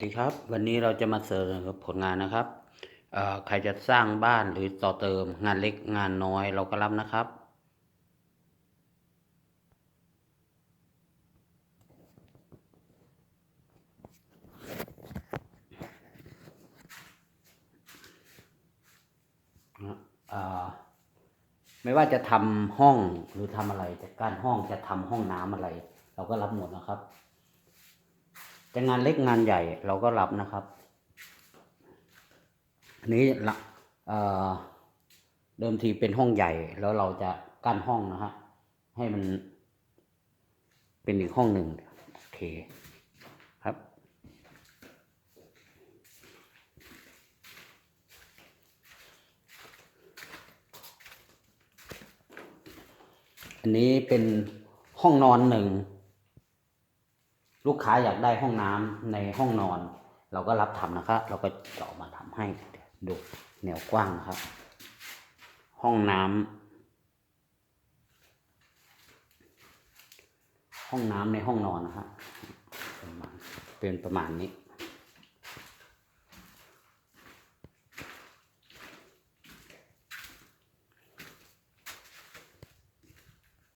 สวัสดีครับวันนี้เราจะมาเสนอผลงานนะครับใครจะสร้างบ้านหรือต่อเติมงานเล็กงานน้อยเราก็รับนะครับ ไม่ว่าจะทำห้องหรือทำอะไรจะการห้องจะทำห้องน้ำอะไร เราก็รับหมดนะครับ จะงานเล็กงานใหญ่เราก็รับนะครับอันนี้ละเเดิมทีเป็นห้องใหญ่แล้วเราจะกั้นห้องนะฮะให้มันเป็นอีกห้องหนึ่งโอเคครับ อันนี้เป็นห้องนอนหนึ่ง ลูกค้าอยากได้ห้องน้ำในห้องนอน เราก็รับทำนะครับ เราก็จะออกมาทำให้ดูแนวกว้างนะครับ ห้องน้ำห้องน้ำในห้องนอนนะฮะประมาณเป็นประมาณนี้